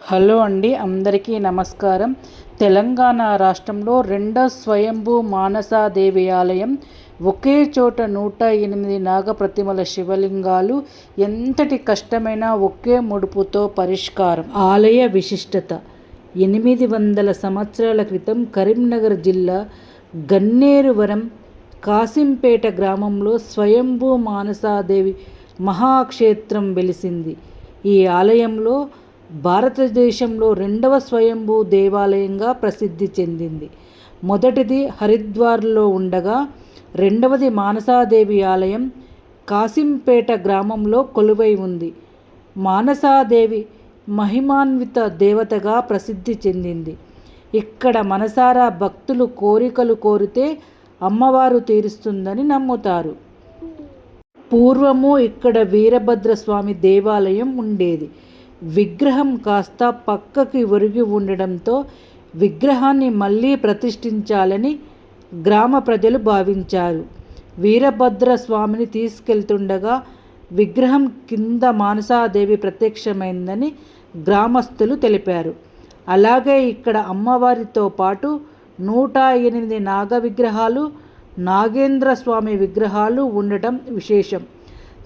Hello అండి అందరికీ నమస్కారం. తెలంగాణ రాష్ట్రంలో రెండో స్వయంభూ మానసాదేవి ఆలయం ఒకే చోట నూట ఎనిమిది నాగప్రతిమల శివలింగాలు ఎంతటి కష్టమైన ఒకే ముడుపుతో పరిష్కారం. ఆలయ విశిష్టత ఎనిమిది వందల సంవత్సరాల క్రితం కరీంనగర్ జిల్లా గన్నేరువరం కాసింపేట గ్రామంలో స్వయంభూ మానసాదేవి మహాక్షేత్రం వెలిసింది. ఈ ఆలయంలో భారతదేశంలో రెండవ స్వయంభూ దేవాలయంగా ప్రసిద్ధి చెందింది. మొదటిది హరిద్వార్లో ఉండగా రెండవది మానసాదేవి ఆలయం కాసింపేట గ్రామంలో కొలువై ఉంది. మానసాదేవి మహిమాన్విత దేవతగా ప్రసిద్ధి చెందింది. ఇక్కడ మనసారా భక్తులు కోరికలు కోరితే అమ్మవారు తీరుస్తుందని నమ్ముతారు. పూర్వము ఇక్కడ వీరభద్రస్వామి దేవాలయం ఉండేది. విగ్రహం కాస్త పక్కకి ఒరిగి ఉండడంతో విగ్రహాన్ని మళ్ళీ ప్రతిష్ఠించాలని గ్రామ ప్రజలు భావించారు. వీరభద్ర స్వామిని తీసుకెళ్తుండగా విగ్రహం కింద మానసాదేవి ప్రత్యక్షమైందని గ్రామస్తులు తెలిపారు. అలాగే ఇక్కడ అమ్మవారితో పాటు నూట ఎనిమిది నాగ విగ్రహాలు నాగేంద్ర స్వామి విగ్రహాలు ఉండటం విశేషం.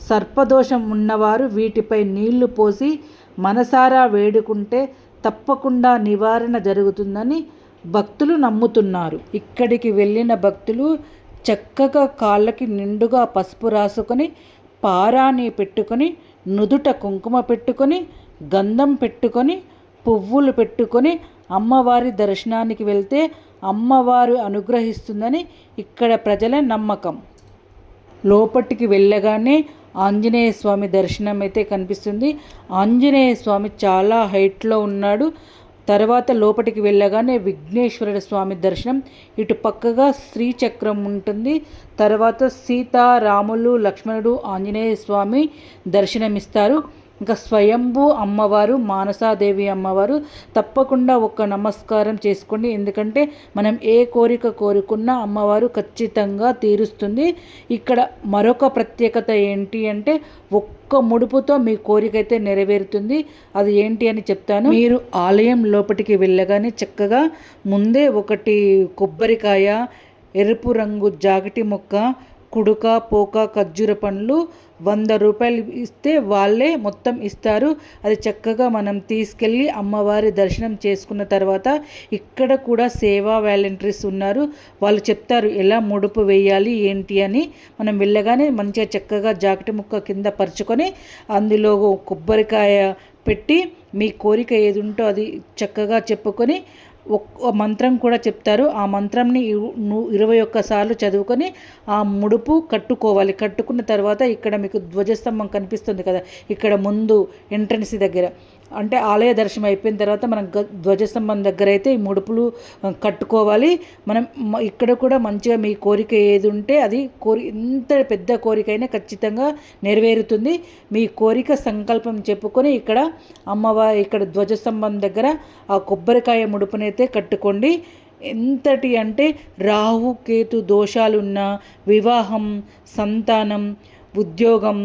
సర్పదోషం ఉన్నవారు వీటిపై నీళ్ళు పోసి మనసారా వేడుకుంటే తప్పకుండా నివారణ జరుగుతుందని భక్తులు నమ్ముతున్నారు. ఇక్కడికి వెళ్ళిన భక్తులు చక్కగా కాళ్ళకి నిండుగా పసుపు రాసుకొని పారాని పెట్టుకొని నుదుట కుంకుమ పెట్టుకొని గంధం పెట్టుకొని పువ్వులు పెట్టుకొని అమ్మవారి దర్శనానికి వెళ్తే అమ్మవారు అనుగ్రహిస్తుందని ఇక్కడ ప్రజల నమ్మకం. లోపటికి వెళ్ళగానే ఆంజనేయ స్వామి దర్శనం అయితే కనిపిస్తుంది. ఆంజనేయ స్వామి చాలా హైట్లో ఉన్నాడు. తర్వాత లోపలికి వెళ్ళగానే విఘ్నేశ్వరుడ స్వామి దర్శనం. ఇటు పక్కగా శ్రీచక్రం ఉంటుంది. తర్వాత సీత రాములు లక్ష్మణుడు ఆంజనేయ స్వామి దర్శనమిస్తారు. ఇంకా స్వయంభూ అమ్మవారు మానసాదేవి అమ్మవారు తప్పకుండా ఒక నమస్కారం చేసుకోండి. ఎందుకంటే మనం ఏ కోరిక కోరుకున్నా అమ్మవారు ఖచ్చితంగా తీరుస్తుంది. ఇక్కడ మరొక ప్రత్యేకత ఏంటి అంటే ఒక్క ముడుపుతో మీ కోరిక అయితే నెరవేరుతుంది. అది ఏంటి అని చెప్తాను. మీరు ఆలయం లోపలికి వెళ్ళగానే చక్కగా ముందే ఒకటి కొబ్బరికాయ ఎరుపు రంగు జాగటి మొక్క కుడుక పోక ఖర్జూర పండ్లు వంద రూపాయలు ఇస్తే వాళ్ళే మొత్తం ఇస్తారు. అది చక్కగా మనం తీసుకెళ్ళి అమ్మవారి దర్శనం చేసుకున్న తర్వాత ఇక్కడ కూడా సేవా వాలంటీర్స్ ఉన్నారు. వాళ్ళు చెప్తారు ఎలా ముడుపు వేయాలి ఏంటి అని. మనం వెళ్ళగానే మంచిగా చక్కగా జాకెట్ ముక్క కింద పరుచుకొని అందులో కొబ్బరికాయ పెట్టి మీ కోరిక ఏది ఉంటో అది చక్కగా చెప్పుకొని మంత్రం కూడా చెప్తారు. ఆ మంత్రంని ఇరవై ఒక్కసార్లు చదువుకొని ఆ ముడుపు కట్టుకోవాలి. కట్టుకున్న తర్వాత ఇక్కడ మీకు ధ్వజస్తంభం కనిపిస్తుంది కదా. ఇక్కడ ముందు ఎంట్రన్స్ దగ్గర. అంటే ఆలయ దర్శనం అయిపోయిన తర్వాత మనం ధ్వజస్తంభం దగ్గర అయితే ఈ ముడుపులు కట్టుకోవాలి. మనం ఇక్కడ కూడా మంచిగా మీ కోరిక ఏది ఉంటే అది కోరి ఎంత పెద్ద కోరిక అయినా ఖచ్చితంగా నెరవేరుతుంది. మీ కోరిక సంకల్పం చెప్పుకొని ఇక్కడ అమ్మవారి ఇక్కడ ధ్వజస్తంభం దగ్గర ఆ కొబ్బరికాయ ముడుపునైతే కట్టుకోండి. ఎంతటి అంటే రాహు కేతు దోషాలున్న వివాహం సంతానం ఉద్యోగం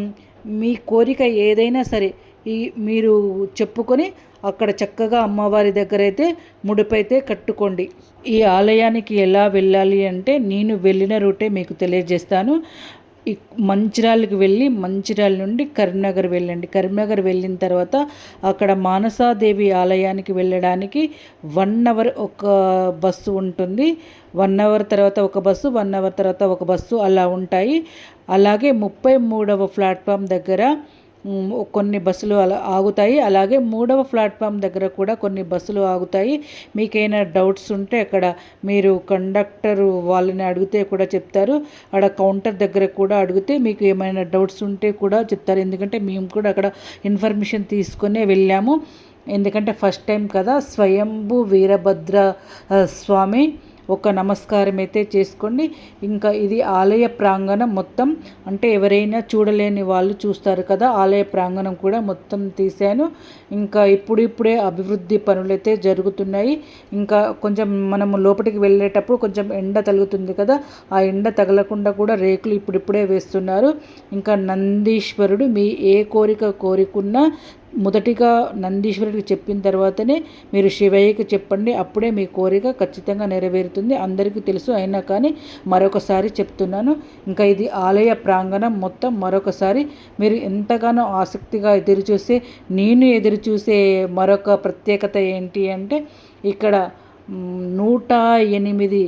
మీ కోరిక ఏదైనా సరే ఈ మీరు చెప్పుకొని అక్కడ చక్కగా అమ్మవారి దగ్గర అయితే ముడిపైతే కట్టుకోండి. ఈ ఆలయానికి ఎలా వెళ్ళాలి అంటే నేను వెళ్ళిన రూటే మీకు తెలియజేస్తాను. మంచిర్యాలకి వెళ్ళి మంచిర్యాల నుండి కరీంనగర్ వెళ్ళండి. కరీంనగర్ వెళ్ళిన తర్వాత అక్కడ మానసాదేవి ఆలయానికి వెళ్ళడానికి వన్ అవర్ ఒక బస్సు ఉంటుంది. వన్ అవర్ తర్వాత ఒక బస్సు వన్ అవర్ తర్వాత ఒక బస్సు అలా ఉంటాయి. అలాగే ముప్పై మూడవ ప్లాట్ఫామ్ దగ్గర కొన్ని బస్సులు అలా ఆగుతాయి. అలాగే మూడవ ప్లాట్ఫామ్ దగ్గర కూడా కొన్ని బస్సులు ఆగుతాయి. మీకైనా డౌట్స్ ఉంటే అక్కడ మీరు కండక్టర్ వాళ్ళని అడిగితే కూడా చెప్తారు. అక్కడ కౌంటర్ దగ్గర కూడా అడిగితే మీకు ఏమైనా డౌట్స్ ఉంటే కూడా చెప్తారు. ఎందుకంటే మేము కూడా అక్కడ ఇన్ఫర్మేషన్ తీసుకునే వెళ్ళాము. ఎందుకంటే ఫస్ట్ టైం కదా స్వయంభూ వీరభద్ర స్వామి. ఒక నమస్కారం అయితే చేసుకోండి. ఇంకా ఇది ఆలయ ప్రాంగణం మొత్తం. అంటే ఎవరైనా చూడలేని వాళ్ళు చూస్తారు కదా ఆలయ ప్రాంగణం కూడా మొత్తం తీశాను. ఇంకా ఇప్పుడిప్పుడే అభివృద్ధి పనులైతే జరుగుతున్నాయి. ఇంకా కొంచెం మనము లోపలికి వెళ్ళేటప్పుడు కొంచెం ఎండ తగులుతుంది కదా ఆ ఎండ తగలకుండా కూడా రేకులు ఇప్పుడిప్పుడే వేస్తున్నారు. ఇంకా నందీశ్వరుడు మీ ఏ కోరిక కోరికున్నా మొదటిగా నందీశ్వరుడికి చెప్పిన తర్వాతనే మీరు శివయ్యకి చెప్పండి అప్పుడే మీ కోరిక ఖచ్చితంగా నెరవేరుతుంది. అందరికీ తెలుసు అయినా కానీ మరొకసారి చెప్తున్నాను. ఇంకా ఇది ఆలయ ప్రాంగణం మొత్తం మరొకసారి. మీరు ఎంతగానో ఆసక్తిగా ఎదురుచూసే నేను ఎదురుచూసే మరొక ప్రత్యేకత ఏంటి అంటే ఇక్కడ నూట ఎనిమిది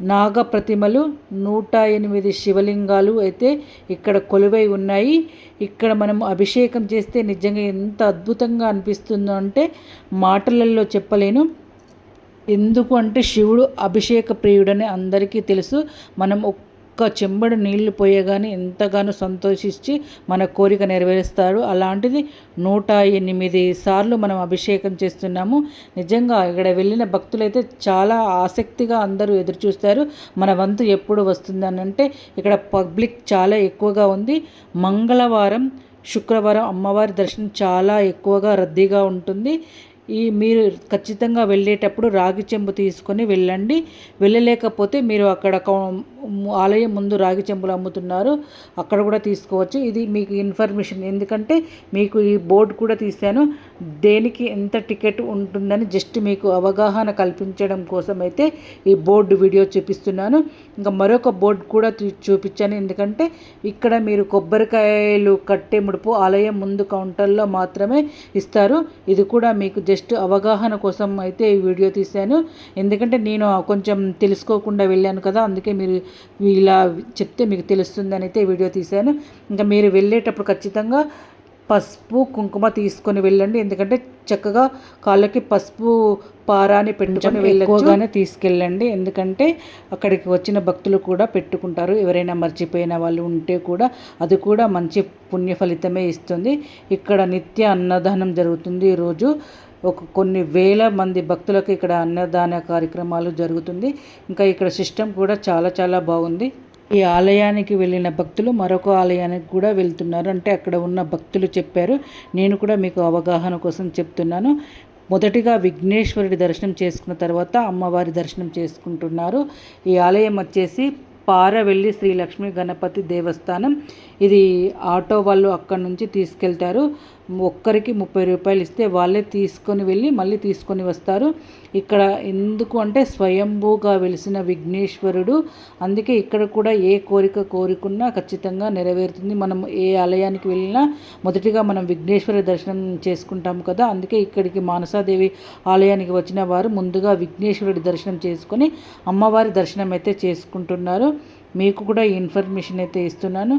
నాగ ప్రతిమలు నూట ఎనిమిది శివలింగాలు అయితే ఇక్కడ కొలువై ఉన్నాయి. ఇక్కడ మనం అభిషేకం చేస్తే నిజంగా ఎంత అద్భుతంగా అనిపిస్తుందో అంటే మాటలలో చెప్పలేను. ఎందుకు అంటే శివుడు అభిషేక ప్రియుడని అందరికీ తెలుసు. మనం ఒక్క చెంబడు నీళ్ళు పోయగానే ఎంతగానో సంతోషించి మన కోరిక నెరవేరుస్తాడు. అలాంటిది నూట ఎనిమిది సార్లు మనం అభిషేకం చేస్తున్నాము. నిజంగా ఇక్కడ వెళ్ళిన భక్తులైతే చాలా ఆసక్తిగా అందరూ ఎదురు చూస్తారు మన వంతు ఎప్పుడు వస్తుందని అంటే ఇక్కడ పబ్లిక్ చాలా ఎక్కువగా ఉంది. మంగళవారం శుక్రవారం అమ్మవారి దర్శనం చాలా ఎక్కువగా రద్దీగా ఉంటుంది. ఈ మీరు ఖచ్చితంగా వెళ్ళేటప్పుడు రాగి చెంబు తీసుకొని వెళ్ళండి. వెళ్ళలేకపోతే మీరు అక్కడ ఆలయం ముందు రాగి చెంబులు అమ్ముతున్నారు. అక్కడ కూడా తీసుకోవచ్చు. ఇది మీకు ఇన్ఫర్మేషన్. ఎందుకంటే మీకు ఈ బోర్డు కూడా తీశాను. దేనికి ఎంత టికెట్ ఉంటుందని జస్ట్ మీకు అవగాహన కల్పించడం కోసం అయితే ఈ బోర్డు వీడియో చూపిస్తున్నాను. ఇంకా మరొక బోర్డు కూడా చూపించాను. ఎందుకంటే ఇక్కడ మీరు కొబ్బరికాయలు కట్టే ముడుపు ఆలయం ముందు కౌంటర్లో మాత్రమే ఇస్తారు. ఇది కూడా మీకు జస్ట్ అవగాహన కోసం అయితే ఈ వీడియో తీశాను. ఎందుకంటే నేను కొంచెం తెలుసుకోకుండా వెళ్ళాను కదా అందుకే మీరు ఇలా చెప్తే మీకు తెలుస్తుందని అయితే వీడియో తీశాను. ఇంకా మీరు వెళ్ళేటప్పుడు ఖచ్చితంగా పసుపు కుంకుమ తీసుకొని వెళ్ళండి. ఎందుకంటే చక్కగా కాళ్ళకి పసుపు పారాని పెట్టుకొని వెళ్ళగానే తీసుకెళ్ళండి. ఎందుకంటే అక్కడికి వచ్చిన భక్తులు కూడా పెట్టుకుంటారు. ఎవరైనా మర్చిపోయిన వాళ్ళు ఉంటే కూడా అది కూడా మంచి పుణ్య ఫలితమే ఇస్తుంది. ఇక్కడ నిత్య అన్నదానం జరుగుతుంది ఈరోజు ఒక కొన్ని వేల మంది భక్తులకు ఇక్కడ అన్నదాన కార్యక్రమాలు జరుగుతుంది. ఇంకా ఇక్కడ సిస్టమ్ కూడా చాలా చాలా బాగుంది. ఈ ఆలయానికి వెళ్ళిన భక్తులు మరొక ఆలయానికి కూడా వెళ్తున్నారు. అంటే అక్కడ ఉన్న భక్తులు చెప్పారు. నేను కూడా మీకు అవగాహన కోసం చెప్తున్నాను. మొదటిగా విఘ్నేశ్వరుడి దర్శనం చేసుకున్న తర్వాత అమ్మవారి దర్శనం చేసుకుంటున్నారు. ఈ ఆలయం వచ్చేసి పారవెల్లి శ్రీ లక్ష్మీ గణపతి దేవస్థానం. ఇది ఆటో వాళ్ళు అక్కడ నుంచి తీసుకెళ్తారు. ఒక్కరికి ముప్పై రూపాయలు ఇస్తే వాళ్ళే తీసుకొని వెళ్ళి మళ్ళీ తీసుకొని వస్తారు. ఇక్కడ ఎందుకు అంటే స్వయంభూగా వెలిసిన విఘ్నేశ్వరుడు అందుకే ఇక్కడ కూడా ఏ కోరిక కోరుకున్నా ఖచ్చితంగా నెరవేరుతుంది. మనం ఏ ఆలయానికి వెళ్ళినా మొదటిగా మనం విఘ్నేశ్వర దర్శనం చేసుకుంటాం కదా అందుకే ఇక్కడికి మానసాదేవి ఆలయానికి వచ్చిన వారు ముందుగా విఘ్నేశ్వరుడి దర్శనం చేసుకొని అమ్మవారి దర్శనం అయితే చేసుకుంటున్నారు. మీకు కూడా ఇన్ఫర్మేషన్ అయితే ఇస్తున్నాను.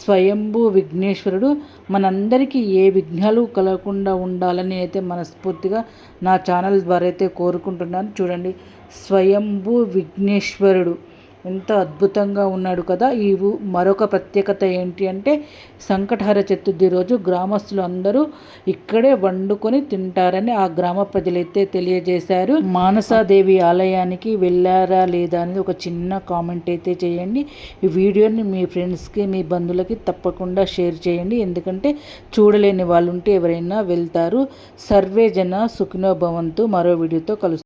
స్వయంభూ విఘ్నేశ్వరుడు మనందరికీ ఏ విఘ్నాలు కలగకుండా ఉండాలని అయితే మనస్ఫూర్తిగా నా ఛానల్ ద్వారా అయితే కోరుకుంటున్నాను. చూడండి స్వయంభూ విఘ్నేశ్వరుడు. ఎంత అద్భుతంగా ఉన్నాడు కదా. ఈ మరొక ప్రత్యేకత ఏంటి అంటే సంకటహర చతుర్థి రోజు గ్రామస్తులు అందరూ ఇక్కడే వండుకొని తింటారని ఆ గ్రామ ప్రజలైతే తెలియజేశారు. మానసాదేవి ఆలయానికి వెళ్ళారా లేదా అనేది ఒక చిన్న కామెంట్ అయితే చేయండి. ఈ వీడియోని మీ ఫ్రెండ్స్కి మీ బంధువులకి తప్పకుండా షేర్ చేయండి. ఎందుకంటే చూడలేని వాళ్ళు ఉంటే ఎవరైనా వెళ్తారు. సర్వే జన సుఖినోభవంతు మరో వీడియోతో కలుస్తారు